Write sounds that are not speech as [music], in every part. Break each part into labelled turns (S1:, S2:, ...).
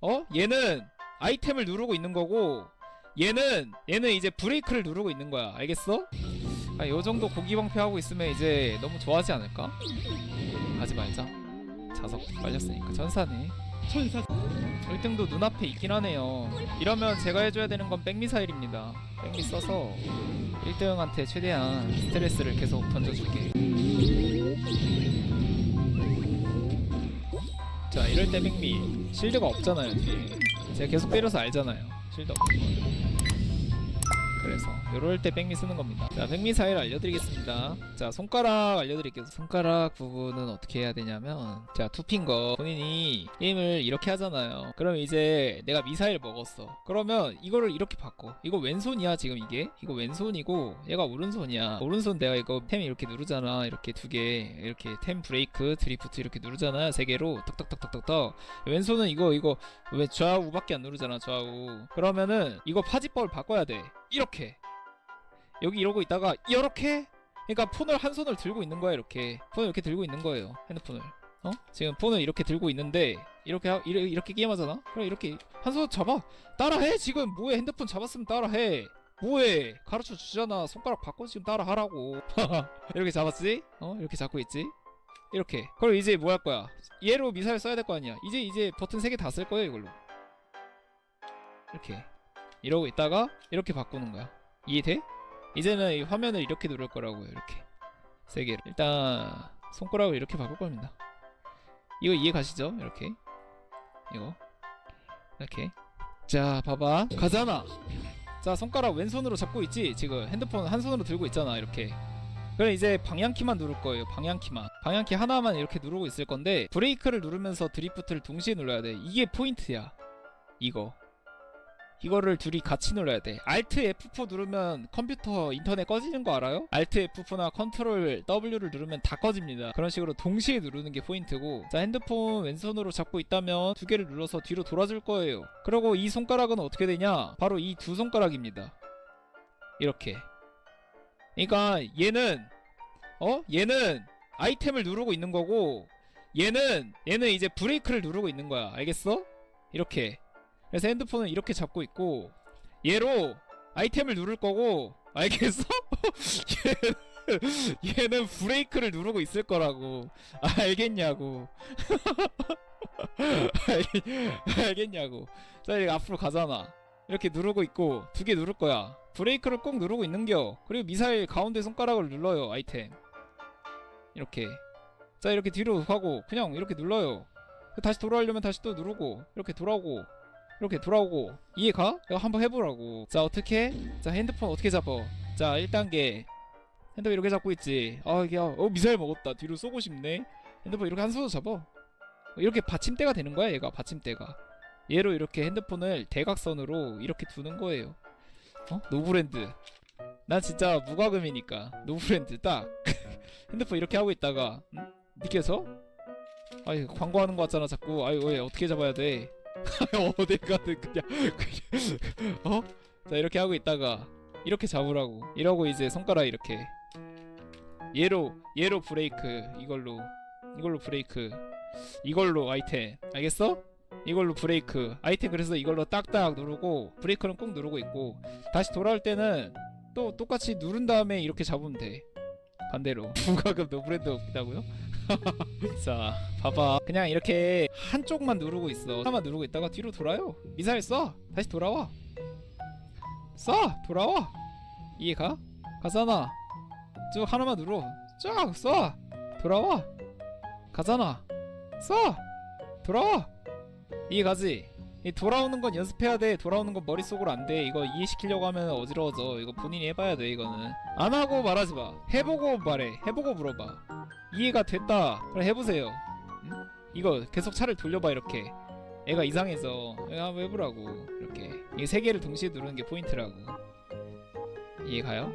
S1: 어? 얘는 아이템을 누르고 있는 거고 얘는 얘는 이제 브레이크를 누르고 있는 거야. 알겠어? 아, 요 정도 고기 방패하고 있으면 이제 너무 좋아하지 않을까? 하지 말자. 자석 빨렸으니까 전사네.
S2: 천사
S1: 1등도 눈앞에 있긴 하네요. 이러면 제가 해줘야 되는 건 백미사일입니다. 백미 써서 1등한테 최대한 스트레스를 계속 던져줄게. 자, 이럴 때 백미 실드가 없잖아요. 제가 계속 때려서 알잖아요. 실드 없는 거. 그래서 이럴 때 백미 쓰는 겁니다. 자, 백미 사일 알려드리겠습니다. 자, 손가락 알려드릴게요. 손가락 부분은 어떻게 해야 되냐면, 자, 투핑거 본인이 게임을 이렇게 하잖아요. 그럼 이제 내가 미사일 먹었어. 그러면 이거를 이렇게 바꿔. 이거 왼손이야 지금 이게. 이거 왼손이고 얘가 오른손이야. 오른손 내가 이거 템 이렇게 누르잖아. 이렇게 두 개, 이렇게 템 브레이크, 드리프트 이렇게 누르잖아요. 세 개로 탁탁탁탁탁탁. 왼손은 이거 이거 왜 좌우밖에 안 누르잖아 좌우. 그러면은 이거 파지법을 바꿔야 돼. 이렇게. 여기 이러고 있다가 이렇게? 그러니까 폰을 한 손을 들고 있는 거야 이렇게. 폰을 이렇게 들고 있는 거예요 핸드폰을. 어? 지금 폰을 이렇게 들고 있는데 이렇게 하, 이렇게, 이렇게 게임하잖아? 그럼 이렇게 한 손 잡아. 따라해! 지금 뭐해? 핸드폰 잡았으면 따라해. 뭐해? 가르쳐 주잖아. 손가락 바꿔 지금 따라하라고. [laughs] 이렇게 잡았지? 어? 이렇게 잡고 있지? 이렇게. 그럼 이제 뭐 할 거야? 얘로 미사일 써야 될 거 아니야. 이제 이제 버튼 세개다 쓸 거예요 이걸로. 이렇게 이러고 있다가 이렇게 바꾸는 거야. 이해돼? 이제는 이 화면을 이렇게 누를 거라고요 이렇게. 세 개를. 일단 손가락을 이렇게 바꿀 겁니다. 이거 이해 가시죠? 이렇게. 이거. 이렇게. 자 봐봐. 가잖아. 자 손가락 왼손으로 잡고 있지? 지금 핸드폰 한 손으로 들고 있잖아 이렇게. 그럼 이제 방향키만 누를 거예요 방향키만. 방향키 하나만 이렇게 누르고 있을 건데 브레이크를 누르면서 드리프트를 동시에 눌러야 돼. 이게 포인트야. 이거 이거를 둘이 같이 눌러야 돼. Alt F4 누르면 컴퓨터 인터넷 꺼지는 거 알아요? Alt F4나 Ctrl W를 누르면 다 꺼집니다. 그런 식으로 동시에 누르는 게 포인트고, 자 핸드폰 왼손으로 잡고 있다면 두 개를 눌러서 뒤로 돌아줄 거예요. 그리고 이 손가락은 어떻게 되냐? 바로 이 두 손가락입니다. 이렇게. 그러니까 얘는 어? 얘는 아이템을 누르고 있는 거고, 얘는 얘는 이제 브레이크를 누르고 있는 거야. 알겠어? 이렇게. 그래서 핸드폰은 이렇게 잡고 있고 얘로 아이템을 누를 거고 알겠어? [laughs] 얘는, 얘는 브레이크를 누르고 있을 거라고. 알겠냐고. [laughs] 알, 알겠냐고. 자 이렇게 앞으로 가잖아. 이렇게 누르고 있고 두 개 누를 거야. 브레이크를 꼭 누르고 있는겨. 그리고 미사일 가운데 손가락을 눌러요 아이템. 이렇게. 자 이렇게 뒤로 가고 그냥 이렇게 눌러요. 다시 돌아오려면 다시 또 누르고 이렇게 돌아오고 이렇게 돌아오고 이해 가? 이거 한번 해보라고 자 어떻게? 자 핸드폰 어떻게 잡어? 자 1단계 핸드폰 이렇게 잡고 있지 아 이게 어 미사일 먹었다 뒤로 쏘고 싶네 핸드폰 이렇게 한 손으로 잡어 이렇게 받침대가 되는 거야 얘가 받침대가 얘로 이렇게 핸드폰을 대각선으로 이렇게 두는 거예요 어? 노브랜드 난 진짜 무과금이니까 노브랜드 딱 [laughs] 핸드폰 이렇게 하고 있다가 응? 느껴져? 아이 광고하는 거 같잖아 자꾸 아이 왜 어떻게 잡아야 돼 [laughs] 어딜 가든 그냥, 어? 자 이렇게 하고 있다가 이렇게 잡으라고. 이러고 이제 손가락 이렇게. 얘로 얘로 브레이크. 이걸로 이걸로 브레이크. 이걸로 아이템. 알겠어? 이걸로 브레이크. 아이템 그래서 이걸로 딱딱 누르고 브레이크는 꼭 누르고 있고 다시 돌아올 때는 또 똑같이 누른 다음에 이렇게 잡으면 돼. 반대로. [laughs] 부가금 노브랜드 없다고요? [laughs] 자 봐봐 그냥 이렇게 한쪽만 누르고 있어 하나만 누르고 있다가 뒤로 돌아요 미사일 쏴 다시 돌아와 쏴 돌아와 이해 가? 가잖아 쭉 하나만 눌러 쫙쏴 돌아와 가잖아 쏴 돌아와 이해 가지? 이 돌아오는 건 연습해야 돼. 돌아오는 건 머릿속으로 안 돼. 이거 이해시키려고 하면 어지러워져. 이거 본인이 해봐야 돼, 이거는. 안 하고 말하지 마. 해보고 말해. 해보고 물어봐. 이해가 됐다. 그럼 해보세요. 응? 이거 계속 차를 돌려봐, 이렇게. 애가 이상해서. 야, 한번 해보라고. 이렇게. 이게 세 개를 동시에 누르는 게 포인트라고. 이해 가요?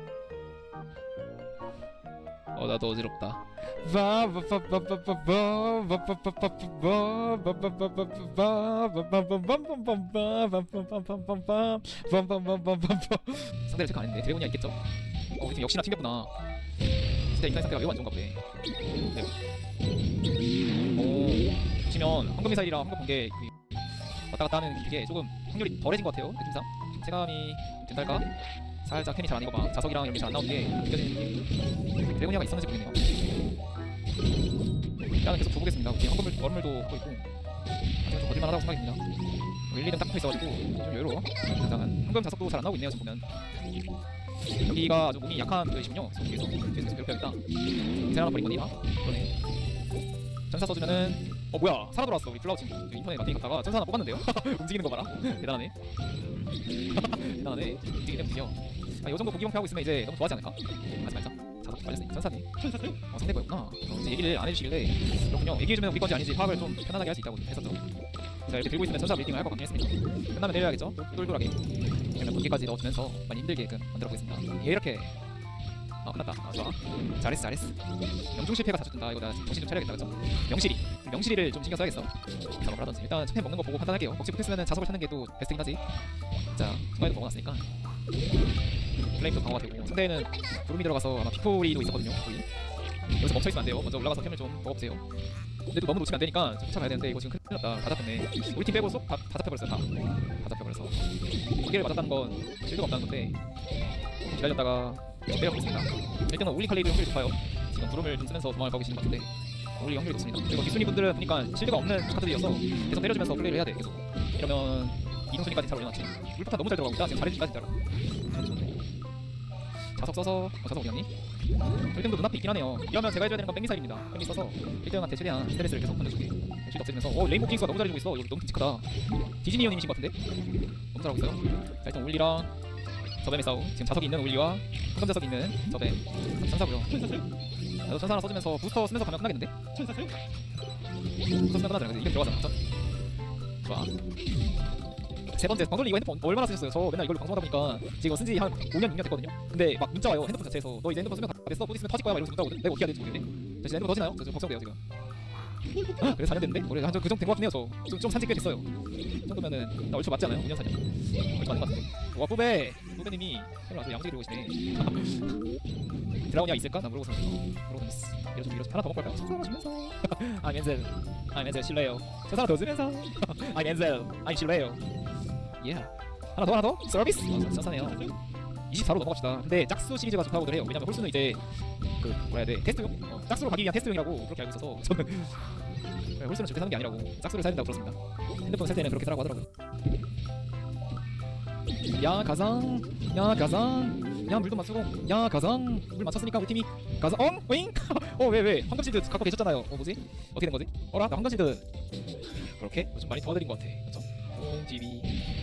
S1: 어, 나도 어지럽다. 상대를 안 했네. 드래곤이 있겠죠? 어, 역시나 튕겼구나. 진짜 인터넷 상태가 매우 안 좋은가 보네. 네. 오, 보시면 황금 미사일이랑 황금 번개 그 왔다 갔다 하는 게 조금 확률이 덜해진 것 같아요 느낌상. 체감이 된달까? 살짝 템이 잘안 익어봐. 자석이랑 이런 게잘안 나오는 게 느껴지는 게 드래곤이아가 있었는지 모르겠네요. 일단은 계속 줘보겠습니다. 뒤에 황금물 얼음물도 보고 있고. 아직 좀 버릴만하다고 생각이 듭니다. 릴리는 딱 붙어 있어가지고 좀 여유로워. 당장은 황금 자석도 잘 안 나오고 있네요 지금 보면 여기가 아주 몸이 약한 뒤에서 뒤에서 계속 괴롭혀야겠다. 제 하나 버린 거니라 그러네. 전사 써주면은 어 뭐야. 살아 돌아왔어 우리 플라우 친구. 저 인터넷 마케팅 갔다가 전사 하나 뽑았는데요? [laughs] 움직이는 거 봐라. [laughs] 대단하네. [laughs] 대단하네. 움직이네 움직여 아, 요 정도 고기 방패 하고 있으면 이제 너무 좋아하지 않을까? 하지 말자. 자석 빨렸네. 전사네
S2: 천사세요?
S1: 어 상대 거였구나. 어, 이제 얘기를 안 해주시길래 그렇군요. 얘기해주면 우리 건지 아닌지. 파악을 좀 편안하게 할 수 있다고 했었죠 자 이렇게 들고 있으면 전사 빌딩을 할 것 같긴 했습니다 끝나면 내려야겠죠? 똘똘하게. 그러면 번개까지 넣어주면서 많이 힘들게끔 만들어 보겠습니다. 이렇게. 아 끝났다. 아 좋아. 잘했어 잘했어. 명중 실패가 자주 뜬다. 이거 나 정신 좀 차려야겠다 그쵸 명실이. 명실이를 좀 신경 써야겠어. 작업을 하던지. 일단 템 먹는 거 보고 판단할게요. 혹시 못했으면 자석을 찾는 게 또 베스트긴 하지? 자 순간에도 먹어놨으니까. 플레임도 강화가 되고. 상대는 구름이 들어가서 아마 피토리도 있었거든요 피토리 여기서 멈춰있으면 안 돼요. 먼저 올라가서 템을 좀 먹어보세요 근데 또 너무 놓치면 안 되니까 좀 쫓아가야 되는데 이거 지금 큰일 났다. 다 잡혔네 우리 팀 빼고 쏙다 다 잡혀버렸어요 다. 다 잡혀버려서. 기회를 맞았다는 건 실드가 없다는 건데 좀 기다렸다가 지금 내려보겠습니다. 일단은 올리 칼리드 확률이 높아요. 지금 구름을 좀 쓰면서 도망을 가고 계시는 것 같은데 올리 확률이 높습니다. 그리고 뒷순위 분들은 보니까 실드가 없는 카드들이어서 계속 때려주면서 플레이를 해야 돼 계속. 이러면 이동순위까지 잘 올려놨지. 물포탄 너무 잘 들어가고 있다. 지금 잘해준다 진짜로 자석 써서 어, 자석 어디 갔니? 1등도 눈앞에 있긴 하네요 이러면 제가 해줘야 되는 건 뺑미사일입니다 뺑미 써서 1등한테 최대한 스트레스를 계속 던져줄게 실드 없애면서 어 레인보우 킹스가 너무 잘해주고 있어 이거 너무 끔찍하다 디즈니 형님이신 것 같은데? 너무 잘하고 있어요 자 일단 울리랑 저뱀의 싸움 지금 자석이 있는 울리와 황금 자석이 있는 저뱀 천사고요
S2: 천사세요?
S1: 나도 천사 하나 써주면서 부스터 쓰면서 가면 끝나겠는데?
S2: 천사세요?
S1: 부스터 쓰면 끝나잖아 이게 들어가잖아? 좋아 세 번째 방금 이거 핸드폰 얼마나 쓰셨어요? 저 맨날 이걸로 방송하다 보니까 지금 쓴지 한 5년 6년 됐거든요. 근데 막 문자 와요 핸드폰 자체에서 너 이제 핸드폰 쓰면 다 됐어? 곧 있으면 터질 거야? 막 이러면서 문자 오거든 내가 어떻게 해야 될지 모르겠네. 저 진짜 핸드폰 터지나요? 저 지금 걱정돼요 지금. 그래서 4년 됐는데? 올해 한그 정도 된 것 같긴 해요 저좀 좀 산지 꽤 됐어요. 이 정도면은 나 얼추 맞지 않아요? 5년 4년 얼추 맞는 것 같은데. 와 뿌베 뿌베님이 새로 와서 양지기 들고 계시네. 드라곤이야 있을까? 나 물어보서. 물어보서 이러 좀 이러 좀 하나 더? 천사 주면서. 아 멘젤 아 멘젤 실례요. 하나 더 주면서. 아 멘젤 아니 실례요 예. 하나 더 하나 더. 서비스. 어, 천사네요. 24로 넘어갑시다. 근데 짝수 시리즈가 좋다고 들 해요. 왜냐면 홀수는 이제 그 뭐라 해야 돼? 테스트용? 어, 짝수로 가기 위한 테스트용이라고 그렇게 알고 있어서 저는 [laughs] 네, 홀수는 절대 사는 게 아니라고 짝수를 사야 된다고 들었습니다. 핸드폰 살 때는 그렇게 사라고 하더라고요. 야 가상. 야 가상. 야 물도 맞추고. 야 가상. 물 맞췄으니까 우리 팀이 가상. 엉? 오잉? [laughs] 어왜 왜? 황금시드 갖고 계셨잖아요. 어 뭐지? 어떻게 된 거지? 어라? 나 황금시드. 그렇게? 좀 많이 도와드린 것 같아? 옹집이 붐. 붐.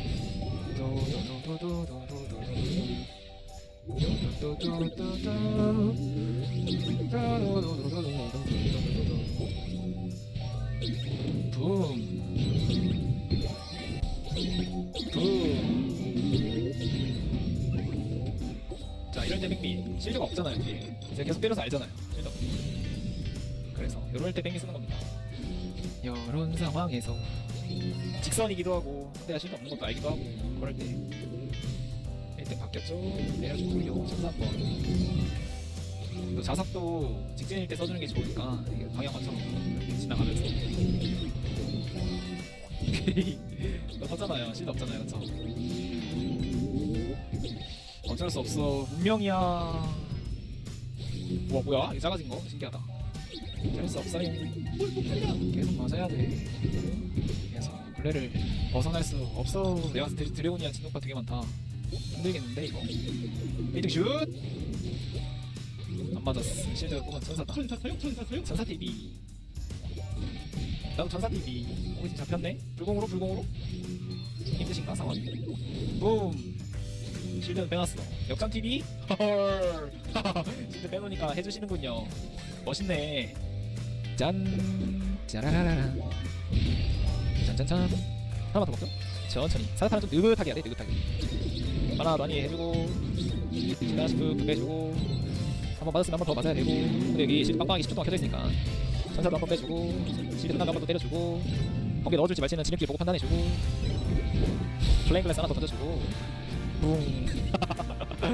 S1: 자 이럴 때 뺑미 실드가 없잖아요 뒤에 제가 계속 때려서 알잖아요 실드. 없 그래서 이럴 때 뺑미 쓰는 겁니다. 이런 상황에서 직선이기도 하고 상대가 실드 없는 것도 알기도 하고 그럴 때 1등 바뀌었죠 내려주고요 천사 한번 또 자석도 직진일 때 써주는 게 좋으니까 방향 맞춰 지나가면서 [laughs] 너 터잖아요. 실드 없잖아요. 그쵸? 어쩔 수 없어. 운명이야. 와 뭐야? 이게 작아진 거? 신기하다. 어쩔 수 없어요 계속 맞아야 돼 블레를 벗어날 수 없어 내가 때 드래곤이야 진동파 되게 많다. 힘들겠는데 이거? 1등 슛! 안 맞았어. 실드 뽑은 천사다.
S2: 천사세요? 천사세요?
S1: 천사 TV 나도 천사 TV 오 지금 잡혔네? 불공으로 불공으로? 힘드신가 상황이? 붐! 실드 빼놨어. 역전 TV 헐 [laughs] 실드 빼놓으니까 해주시는군요. 멋있네. 짠! 짜라라라 짠짠짠 하나만 더 먹죠? 천천히. 사다파는 좀 느긋하게 해야 돼 느긋하게. 하나 많이 해주고 하나씩 푹 빼주고 한번 맞았으면 한 번 더 맞아야 되고 근데 여기 실드 빵빵하게 10초 동안 켜져 있으니까. 천사도 한 번 빼주고 실드 끝나면 한번 더 때려주고 번개 넣어줄지 말지는 지름길 보고 판단해주고 플레잉 글래스 하나 더 던져주고. 붕.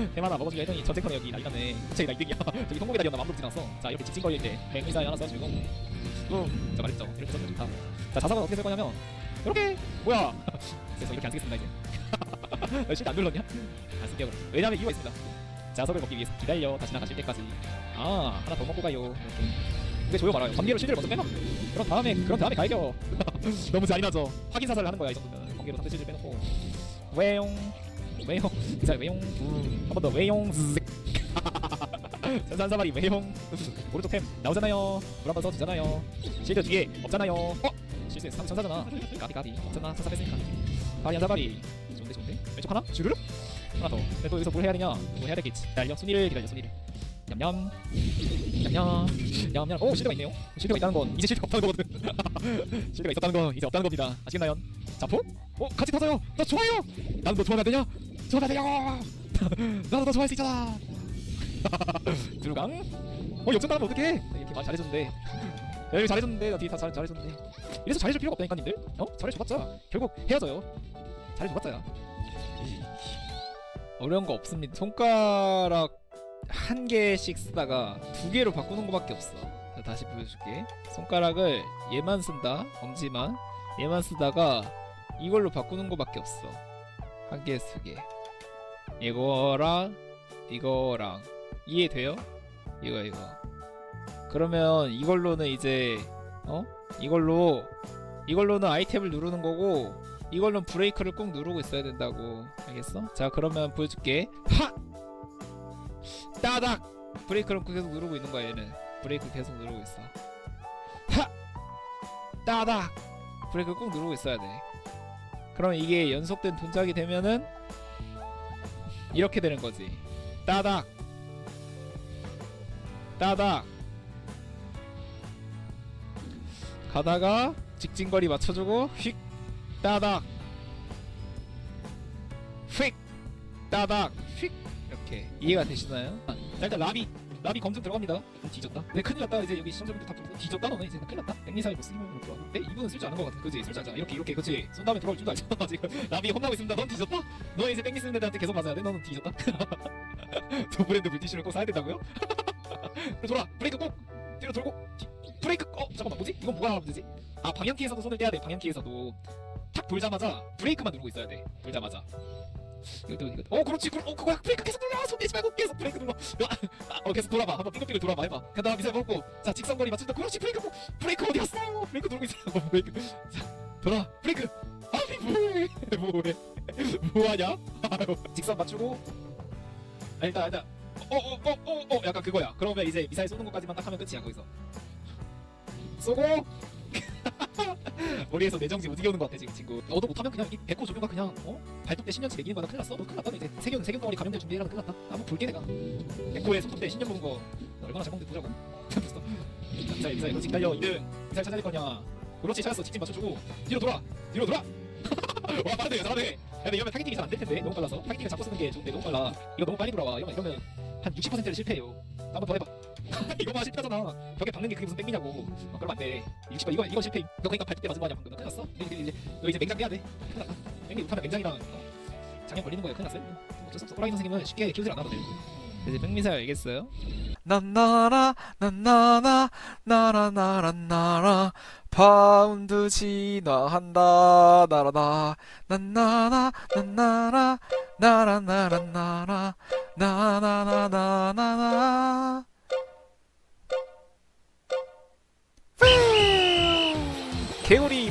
S1: [laughs] 대만 먹어주려 했더니 전쟁터네 여기 난리 났네. 갑자기 나 2등이야 저기 성공의 달이었나 맘도 지났어 자 이렇게 직진거릴 때 백미사일 하나 써주고 붕자 말했죠. 이렇게 써주면 좋다. 자 자석은 어떻게 쓸 거냐면 이렇게! 뭐야! [laughs] 그래서 이렇게 안 쓰겠습니다 이제. [laughs] 실드 안 눌렀냐? 안 쓸게요 그럼. 왜냐면 이유가 있습니다. 자석을 먹기 위해서 기다려 다시 나가실 때까지. 아 하나 더 먹고 가요. 이렇게. 근데 조용 말아요. 번개로 실드를 먼저 빼놔. 그런 다음에 그런 다음에 가야죠. [laughs] 너무 잔인하죠. 확인 사살을 하는 거야 이 정도면 번개로 상대 실드 빼놓고. 외용. 외용. 기사 외용. 한번 더. 외용 산산사마리 외용 [laughs] 오른쪽 템 나오잖아요. 불 한번 써주잖아요. 실드 뒤에 없잖아요. 어? 실수했어 상대 천사잖아. 까비 까비. 없잖아. 천사 뺐으니까. 바리 한 사마리. 좋은데 좋은데. 왼쪽 하나? 주르륵? 하나 더. 근데 또 여기서 뭘 해야 되냐? 뭐 해야 되겠지? 기다려. 순위를 기다려 순위를. 냠냠. 냠냠. 냠냠. 오 실드가 있네요. 실드가 있다는 건 이제 실드가 없다는 거거든. [laughs] 실드가 있었다는 건 이제 없다는 겁니다. 아시겠나요? 자포? 어 같이 터져요. 너 좋아요. 나도 너 좋아하면 안 되냐? 좋아하면 안 되냐? [laughs] 나도 너 좋아할 수 있잖아 [laughs] 들어강 어 역전 나가면 어떡해? 이렇게 말 잘해줬는데. 여기 잘해줬는데 나 뒤에 다 잘, 잘해줬는데. 이래서 잘해줄 필요가 없다니까 님들. 어? 잘해줘봤자. 결국 헤어져요. 잘해줘봤자야 어려운 거 없습니다. 손가락 한 개씩 쓰다가 두 개로 바꾸는 거밖에 없어. 자, 다시 보여줄게. 손가락을 얘만 쓴다. 엄지만. 얘만 쓰다가 이걸로 바꾸는 거밖에 없어. 한 개 쓰게 이거랑 이거랑 이해돼요? 이거 이거 그러면 이걸로는 이제 어? 이걸로 이걸로는 아이템을 누르는 거고 이걸로는 브레이크를 꼭 누르고 있어야 된다고 알겠어? 자 그러면 보여줄게 하! 따닥! 브레이크를 계속 누르고 있는 거야 얘는 브레이크 계속 누르고 있어 하! 따닥! 브레이크 꼭 누르고 있어야 돼 그럼 이게 연속된 동작이 되면은 이렇게 되는 거지 따닥 따닥 가다가 직진거리 맞춰주고 휙 따닥 휙 따닥 휙. 이렇게 이해가 되시나요? 자, 일단 라비 라비 검증 들어갑니다. 좀 뒤졌다. 네 큰일 났다. 이제 여기 시청자분들 다 뒤졌다 너네 이제 큰일 났다. 백리사이 못 쓰기만 그렇더라고 근데 이분은 쓸 줄 아는 거 같아 그지. 쓸 줄 알잖아 이렇게 이렇게 그치? 쏜 다음에 돌아올 줄도 알잖아 [laughs] 지금. 라비 혼나고 있습니다. 넌 뒤졌다? 너 이제 땡기 쓰는 애들한테 계속 맞아야 돼? 너는 뒤졌다? [laughs] 두 브랜드 물티슈를 꼭 사야 된다고요? [laughs] 그럼 [laughs] 돌아 브레이크 꼭 뒤로 돌고 뒤, 브레이크 어 잠깐만 뭐지? 이건 뭐가 하면 되지? 아 방향키에서도 손을 떼야 돼 방향키에서도. 탁 돌자마자 브레이크만 누르고 있어야 돼 돌자마자. 이것도 이거 어 그렇지 그럼 어 그거야 브레이크 계속 눌러! 손 내지 말고 계속 브레이크 눌러! 아, 어 계속 돌아봐. 한번 빙글빙글 돌아봐 해봐. 간다 미사일 먹고 자 직선거리 맞춘다. 그렇지 브레이크 꼭 브레이크 어디 갔어? 브레이크 누르고 있어. 브레이크. 자 돌아 브레이크. 아니 뭐해. [laughs] 뭐해. 뭐하냐? [laughs] 직선 맞추고. 아, 일단 일단 어어어어어 약간 그거야. 그러면 이제 미사일 쏘는 것까지만 딱 하면 끝이야 거기서. 쏘고. [laughs] 머리에서 내정지 오지게 오는 것 같아 지금 친구. 너도 못하면 그냥 이 백호 조교가 그냥 어? 발톱 때 10년치 매기는 거나 큰일 났어. 너 큰일 났다 너 이제. 세균 세균 덩어리 감염될 준비해라. 큰일 났다. 나 한번 볼게 내가. 백호의 손톱 때 10년 보는 거 얼마나 잘 먹는지 보자고. 됐어 미사일 미사일 그렇지 기다려. 2등 미사일 찾아낼 거냐. 그렇지 찾았어. 직진 맞춰주고. 뒤로 돌아. 뒤로 돌아. [laughs] 와 빠르네. 잘하네. 야, 근데 이러면 타겟팅이 잘 안 될 텐데. 너무 빨라서. 타겟팅을 잡고 쓰는 게 좋은데 너무 빨라. 이거 너무 빨리 돌아와. 이러면 이러면 한 60%를 실패해요. 한번 더 해봐. [laughs] 이거만 실패하잖아. 벽에 박는 게 그게 무슨 땡기냐고. 어, 그러면 안돼. 60% 이거 이거 실패. 너 그러니까 발톱 때 맞은 거 아니야 방금. 너 큰일 났어. 이제, 이제, 너 이제 맹장 빼야 돼. 땡기 못하면 맹장이랑 어, 장애 걸리는 거야 큰일 났어요. 어쩔 수 없어. 호랑이 선생님은 쉽게 키우질 않아도 돼 이제 백미사일 알겠어요?
S2: 난나라 난나나 나라 나라. 파운드 진화한다 나라나. 난나나 난나라 나라 나라 나라. 나나나나나나.
S1: 개구리